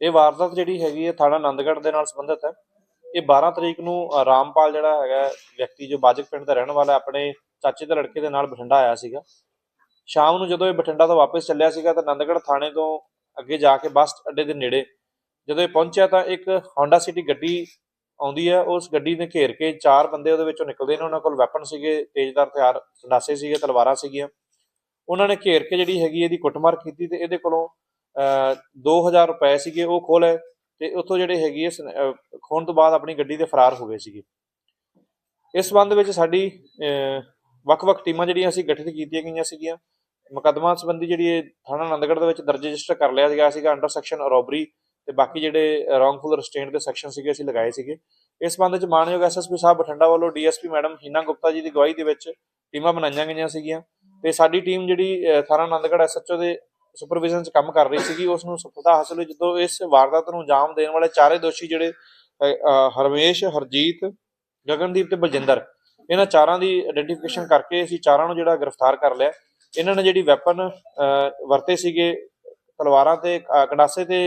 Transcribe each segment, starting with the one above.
ਇਹ ਵਾਰਦਾਤ ਜਿਹੜੀ ਹੈਗੀ ਹੈ ਥਾਣਾ ਆਨੰਦਗੜ੍ਹ ਦੇ ਨਾਲ ਸੰਬੰਧਿਤ ਹੈ। ਇਹ 12 ਤਰੀਕ ਨੂੰ ਰਾਮਪਾਲ ਜਿਹੜਾ ਹੈਗਾ ਵਿਅਕਤੀ ਜੋ ਬਾਜਕ ਪਿੰਡ ਦਾ ਰਹਿਣ ਵਾਲਾ ਆਪਣੇ ਚਾਚੇ ਦੇ ਲੜਕੇ ਦੇ ਨਾਲ ਬਠਿੰਡਾ ਆਇਆ ਸੀਗਾ। ਸ਼ਾਮ ਨੂੰ ਜਦੋਂ ਇਹ ਬਠਿੰਡਾ ਤੋਂ ਵਾਪਸ ਚੱਲਿਆ ਸੀਗਾ ਤਾਂ ਆਨੰਦਗੜ੍ਹ ਥਾਣੇ ਤੋਂ ਅੱਗੇ ਜਾ ਕੇ ਬੱਸ ਅੱਡੇ ਦੇ ਨੇੜੇ ਜਦੋਂ ਇਹ ਪਹੁੰਚਿਆ ਤਾਂ ਇੱਕ Honda City ਗੱਡੀ ਆਉਂਦੀ ਹੈ। ਉਸ ਗੱਡੀ ਨੇ ਘੇਰ ਕੇ ਚਾਰ ਬੰਦੇ ਉਹਦੇ ਵਿੱਚੋਂ ਨਿਕਲਦੇ ਨੇ। ਉਹਨਾਂ ਕੋਲ ਵੈਪਨ ਸੀਗੇ ਤੇਜ਼ਦਾਰ ਹਥਿਆਰ ਸੰਡਾਸੇ ਸੀਗੇ, ਤਲਵਾਰਾਂ ਸੀਗੀਆਂ। ਉਹਨਾਂ ਨੇ ਘੇਰ ਕੇ ਜਿਹੜੀ ਹੈਗੀ ਇਹਦੀ ਕੁੱਟਮਾਰ ਕੀਤੀ ਤੇ ਇਹਦੇ ਕੋਲੋਂ 2000 ਰੁਪਏ ਸੀਗੇ, ਉਹ ਖੋਹ ਲਏ ਤੇ ਉੱਥੋਂ ਜਿਹੜੇ ਹੈਗੀ ਹੈ ਸਨ- ਖੋਹਣ ਤੋਂ ਬਾਅਦ ਆਪਣੀ ਗੱਡੀ ਤੇ ਫਰਾਰ ਹੋ ਗਏ ਸੀਗੇ। ਇਸ ਸੰਬੰਧ ਵਿੱਚ ਸਾਡੀ ਵੱਖ-ਵੱਖ ਟੀਮਾਂ ਜਿਹੜੀਆਂ ਅਸੀਂ ਗਠਿਤ ਕੀਤੀਆਂ ਗਈਆਂ ਸੀਗੀਆਂ। ਮੁਕੱਦਮਾ ਸੰਬੰਧੀ ਜਿਹੜੀ ਇਹ ਥਾਣਾ ਆਨੰਦਗੜ੍ਹ ਦੇ ਵਿੱਚ ਦਰਜ ਰਜਿਸਟਰ ਕਰ ਲਿਆ ਗਿਆ ਸੀਗਾ ਅੰਡਰ ਸੈਕਸ਼ਨ ਰੋਬਰੀ ਤੇ ਬਾਕੀ ਜਿਹੜੇ ਰੋਂਗਫੁਲ ਰਸਟੇਂਟ ਦੇ ਸੈਕਸ਼ਨ ਸੀਗੇ ਅਸੀਂ ਲਗਾਏ ਸੀਗੇ। ਇਸ ਸੰਬੰਧ ਵਿੱਚ ਮਾਨਯੋਗ ਐਸਐਸਪੀ ਸਾਹਿਬ ਬਠਿੰਡਾ ਵੱਲੋਂ ਡੀਐਸਪੀ ਮੈਡਮ ਹੀਨਾ ਗੁਪਤਾ ਜੀ ਦੀ ਅਗਵਾਈ ਦੇ ਵਿੱਚ ਟੀਮਾਂ ਬਣਾਈਆਂ ਗਈਆਂ ਸੀਗੀਆਂ ਤੇ ਸਾਡੀ ਟੀਮ ਜਿਹੜੀ ਥਾਣਾ ਆਨੰਦਗੜ੍ਹ ਐਸਐਚਓ ਦੇ ਸੁਪਰਵਿਜ਼ਨ 'ਚ ਕੰਮ ਕਰ ਰਹੀ ਸੀਗੀ ਉਸ ਨੂੰ ਸਫਲਤਾ ਹਾਸਲ ਹੋਈ ਜਦੋਂ ਇਸ ਵਾਰਦਾਤ ਨੂੰ ਅੰਜਾਮ ਦੇਣ ਵਾਲੇ ਚਾਰੇ ਦੋਸ਼ੀ ਜਿਹੜੇ ਹਰਮੇਸ਼ ਹਰਜੀਤ ਗਗਨਦੀਪ ਤੇ ਬਲਜਿੰਦਰ ਇਹਨਾਂ ਚਾਰਾਂ ਦੀ ਆਇਡੈਂਟੀਫਿਕੇਸ਼ਨ ਕਰਕੇ ਅਸੀਂ ਚਾਰਾਂ ਨੂੰ ਜਿਹੜਾ ਗ੍ਰਿਫਤਾਰ ਕਰ ਲਿਆ। ਇਹਨਾਂ ਨੇ ਜਿਹੜੀ ਵੈਪਨ ਵਰਤੇ ਸੀਗੇ ਤਲਵਾਰਾਂ ਤੇ ਅਹ, ਤੇ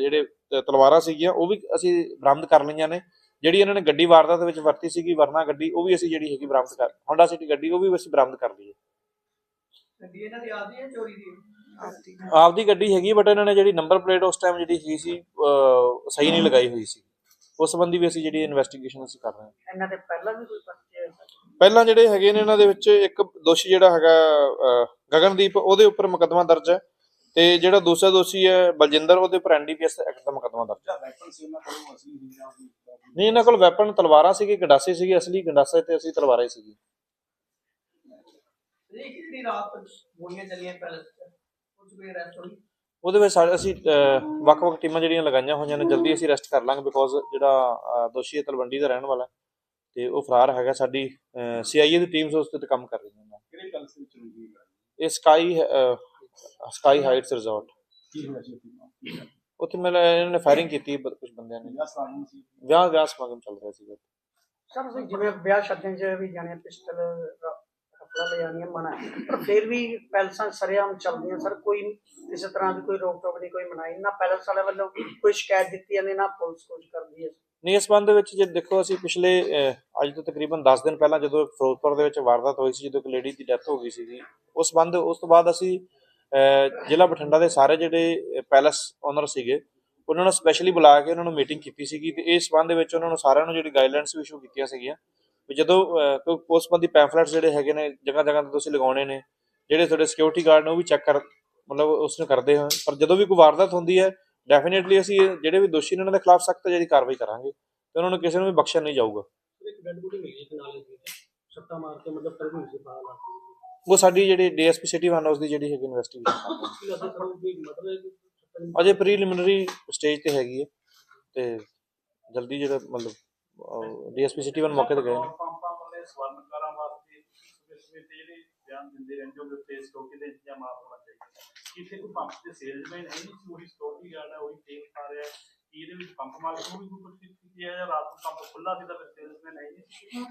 ਜਿਹੜੇ ਤਲਵਾਰਾਂ ਸੀਗੀਆਂ ਉਹ ਵੀ ਅਸੀਂ ਬਰਾਮਦ ਕਰ ਲਈਆਂ ਨੇ। ਜਿਹੜੀ ਇਹਨਾਂ ਨੇ ਗੱਡੀ ਵਾਰਦਾਤ ਵਿੱਚ ਵਰਤੀ ਸੀਗੀ ਵਰਨਾ ਗੱਡੀ ਉਹ ਵੀ ਅਸੀਂ ਜਿਹੜੀ ਹੈਗੀ ਬਰਾਮਦ ਕਰ Honda City ਗੱਡੀ ਉਹ ਵੀ ਅਸੀਂ ਬਰਾਮਦ ਕਰ ਲਈ ਹੈ। ਗੱਡੀ ਇਹਨਾਂ ਦੀ ਆਪਦੀ ਹੈ ਚੋਰੀ ਦੀ ਆਪਦੀ ਗੱਡੀ। ਹੈਗੀ ਬਟ ਇਹਨਾਂ ਨੇ ਜਿਹੜੀ ਨੰਬਰ ਪਲੇਟ ਉਸ ਟਾਈਮ ਜਿਹੜੀ ਹੈਗੀ ਸੀ ਅਹ, ਸਹੀ ਨਹੀਂ ਲਗਾਈ ਹੋਈ ਸੀ। ਉਸ ਸੰਬੰਧੀ ਵੀ ਅਸੀਂ ਜਿਹੜੀ ਇਨਵੈਸਟੀਗੇਸ਼ਨ ਅਸੀਂ ਕਰ ਰਹੇ ਹਾਂ। ਇਹਨਾਂ ਦੇ ਪਹਿਲਾਂ ਵੀ ਕੋਈ ਪਰਚੇ ਪਹਿਲਾਂ ਜਿਹੜੇ ਹੈਗੇ ਨੇ ਇਹਨਾਂ ਦੇ ਵਿੱਚ ਇੱਕ ਦੋਸ਼ੀ ਜਿਹੜਾ ਹੈਗਾ ਅਹ, ਗਗਨਦੀਪ ਉਹਦੇ ਉੱਪਰ ਮੁਕੱਦਮਾ ਦਰਜ ਹੈ ਤੇ ਜਿਹੜਾ ਦੂਸਰਾ ਦੋਸ਼ੀ ਹੈ ਬਲਜਿੰਦਰ ਉਹਦੇ ਉੱਪਰ ਐਨਡੀਪੀਐਸ ਐਕਟ ਦਾ ਮੁਕੱਦਮਾ ਦਰਜ ਹੈ। ਨਹੀਂ ਇਹਨਾਂ ਕੋਲ ਵੈਪਨ ਤਲਵਾਰਾਂ ਸੀਗੀ ਗੰਡਾਸੇ ਸੀਗੇ ਅਸਲੀ ਗੰਡਾਸੇ ਤੇ ਅਸੀਂ ਤਲਵਾਰਾਂ ਹੀ ਸੀਗੀ ਇਹ ਕਿਹੜੀ ਰਾਤ ਗੋਲੀਆਂ ਚੱਲੀਆਂ ਪੈਲਸ ਚ ਕੁਝ ਕੋਈ ਅਰੈਸਟ ਹੋਈ? ਉਹਦੇ ਵਿੱਚ ਸਾਡੇ ਅਸੀਂ ਵੱਖ-ਵੱਖ ਟੀਮਾਂ ਜਿਹੜੀਆਂ ਲਗਾਈਆਂ ਹੋਈਆਂ ਨੇ ਜਲਦੀ ਅਸੀਂ ਅਰੈਸਟ ਕਰ ਲਾਂਗੇ ਬਿਕੋਜ਼ ਜਿਹੜਾ ਦੋਸ਼ੀ ਹੈ ਤਲਵੰਡੀ ਦਾ ਰਹਿਣ ਵਾਲਾ ਤੇ ਉਹ ਫਰਾਰ ਹੈਗਾ ਸਾਡੀ ਸੀਆਈਏ ਦੀ ਟੀਮਸ ਉਸ ਤੇ ਕੰਮ ਕਰ ਰਹੀਆਂ ਨੇ। ਕਿਹੜੇ ਕਲਸ ਵਿੱਚ ਹੋਈ ਗੱਲ ਇਹ ਸਕਾਈ ਸਕਾਈ ਹਾਈਟਸ ਰਿਜ਼ੋਰਟ ਕੀ ਹੋਇਆ ਸੀ ਉੱਥੇ? ਮੈਂ ਇਹਨਾਂ ਨੇ ਫਾਇਰਿੰਗ ਕੀਤੀ ਕੁਝ ਬੰਦਿਆਂ ਨੇ। ਸੀ। ਵਿਆਹ ਵਿਆਹ ਸਮਾਗਮ ਚੱਲ ਰਿਹਾ ਸੀਗਾ। ਸਰ ਜਿਵੇਂ ਵਿਆਹ ਸ਼ਾਦੀਆਂ 'ਚ ਵੀ ਜਾਣੇ ਪਿਸਟਲ ਕਪੜਾ ਲੈ ਮਨਾ। ਪਰ ਫਿਰ ਵੀ ਪੈਲਸਾਂ ਸਰੇਆਮ ਚੱਲਦੀਆਂ ਸਰ ਕੋਈ ਕਿਸੇ ਤਰ੍ਹਾਂ ਦੀ ਕੋਈ ਰੋਕ ਟੋਕ ਨਹੀਂ, ਕੋਈ ਮਨਾਈ ਨਾ ਪੈਲਸ ਵਾਲੇ ਵੱਲੋਂ ਕੋਈ ਸ਼ਿਕਾਇਤ ਦਿੱਤੀ ਜਾਂਦੀ, ਨਾ ਪੁਲਿਸ ਕੁਝ ਕਰਦੀ ਹੈ। ਨਹੀਂ, ਇਸ ਸੰਬੰਧ ਵਿੱਚ ਜੇ ਦੇਖੋ, ਅਸੀਂ ਪਿਛਲੇ ਅੱਜ ਤੋਂ ਤਕਰੀਬਨ 10 ਦਿਨ ਪਹਿਲਾਂ ਜਦੋਂ ਫਿਰੋਜ਼ਪੁਰ ਦੇ ਵਿੱਚ ਵਾਰਦਾਤ ਹੋਈ ਸੀ, ਜਦੋਂ ਇੱਕ ਲੇਡੀ ਦੀ ਡੈਥ ਹੋ ਗਈ ਸੀਗੀ, ਉਸ ਸੰਬੰਧ, ਉਸ ਤੋਂ ਬਾਅਦ ਅਸੀਂ ਜ਼ਿਲ੍ਹਾ ਬਠਿੰਡਾ ਦੇ ਸਾਰੇ ਜਿਹੜੇ ਪੈਲਸ ਓਨਰ ਸੀਗੇ, ਉਹਨਾਂ ਨੂੰ ਸਪੈਸ਼ਲੀ ਬੁਲਾ ਕੇ ਉਹਨਾਂ ਨੂੰ ਮੀਟਿੰਗ ਕੀਤੀ ਸੀਗੀ ਤੇ ਇਸ ਸੰਬੰਧ ਦੇ ਵਿੱਚ ਉਹਨਾਂ ਨੂੰ ਸਾਰਿਆਂ ਨੂੰ ਜਿਹੜੀ ਗਾਈਡਲਾਈਨਸ ਵੀ ਇਸ਼ੂ ਕੀਤੀਆਂ ਸੀਗੀਆਂ ਵੀ ਜਦੋਂ ਉਸ ਸੰਬੰਧੀ ਪੈਂਫਲੇਟਸ ਜਿਹੜੇ ਹੈਗੇ ਨੇ ਜਗ੍ਹਾ ਜਗ੍ਹਾ ਤੇ ਤੁਸੀਂ ਲਗਾਉਣੇ ਨੇ ਜਿਹੜੇ ਤੁਹਾਡੇ ਸਿਕਿਉਰਿਟੀ ਗਾਰਡ ਨੇ ਉਹ ਵੀ ਚੈੱਕ ਕਰ ਮਤਲਬ ਉਸ ਨੂੰ ਕਰਦੇ ਹਾਂ ਪਰ ਜਦੋਂ ਵੀ ਕੋਈ ਵਾਰਦਾਤ ਹੁੰਦੀ ਹੈ ਡੈਫੀਨਿਟਲੀ ਅਸੀਂ ਜਿਹੜੇ ਵੀ ਦੋਸ਼ੀ ਨੇ ਉਹਨਾਂ ਦੇ ਖਿਲਾਫ ਸਖਤ ਜਿਹੜੀ ਕਾਰਵਾਈ ਕਰਾਂਗੇ ਤੇ ਉਹਨਾਂ ਨੂੰ ਕਿਸੇ ਨੂੰ ਵੀ ਬਖਸ਼ਿਆ ਨਹੀਂ ਜਾਊਗਾ। ਇੱਕ ਡੈਡ ਬੋਡੀ ਮਿਲੀ ਇੱਕ ਨਾਲ ਸੱਟਾ ਮਾਰ ਕੇ ਮਤਲਬ ਕਰ ਵੀ ਸੀ ਪਾਲਾ ਉਹ ਸਾਡੀ ਜਿਹੜੀ ਡੀਐਸਪੀ ਸਿਟੀ ਵਨ ਹਾਊਸ ਦੀ ਜਿਹੜੀ ਹੈਗੀ ਇਨਵੈਸਟੀਗੇਸ਼ਨ ਅਜੇ ਪ੍ਰੀਲਿਮਿਨਰੀ ਸਟੇਜ ਤੇ ਹੈਗੀ ਹੈ ਤੇ ਜਲਦੀ ਜਿਹੜਾ ਮਤਲਬ ਡੀਐਸਪੀ ਸਿਟੀ ਵਨ ਮੌਕੇ ਤੇ ਗਏ ਨੇ। ਪੰਪਾਂ ਵਾਲੇ ਸਵਰਨਕਾਰਾਂ ਵਾਸਤੇ ਸਵੇਰੇ ਤੇ ਜਿਹੜੇ ਬਿਆਨ ਦਿੰਦੇ ਰਹਿੰਦੇ ਉਹਦੇ ਉੱਤੇ ਸਟੋਕੀ ਦੇ ਇੰਤਜ਼ਾਮ ਹੋਣਾ ਚਾਹੀਦਾ। ਕਿ ਇੱਥੇ ਕੋਈ ਪੰਪ ਤੇ ਸੇਲਜ਼ਮੈਨ ਹੈ ਨਹੀਂ, ਉਹੀ ਸਟੋਕੀ ਗਾਰਡ ਹੈ ਉਹੀ ਤੇਲ ਖਾ ਰਿਹਾ। ਹੈ ਕਿ ਇਹਦੇ ਵਿੱਚ ਪੰਪ ਮਾਲਕ ਨੂੰ ਵੀ ਕੋਈ ਕੁਝ ਕੀਤੀ ਹੈ ਜਾਂ ਰਾਤ ਨੂੰ ਪੰਪ ਖੁੱਲਾ ਸੀ ਤਾਂ ਫਿਰ ਸੇਲਜ਼ਮੈਨ ਹੈ ਹੀ ਨਹੀਂ।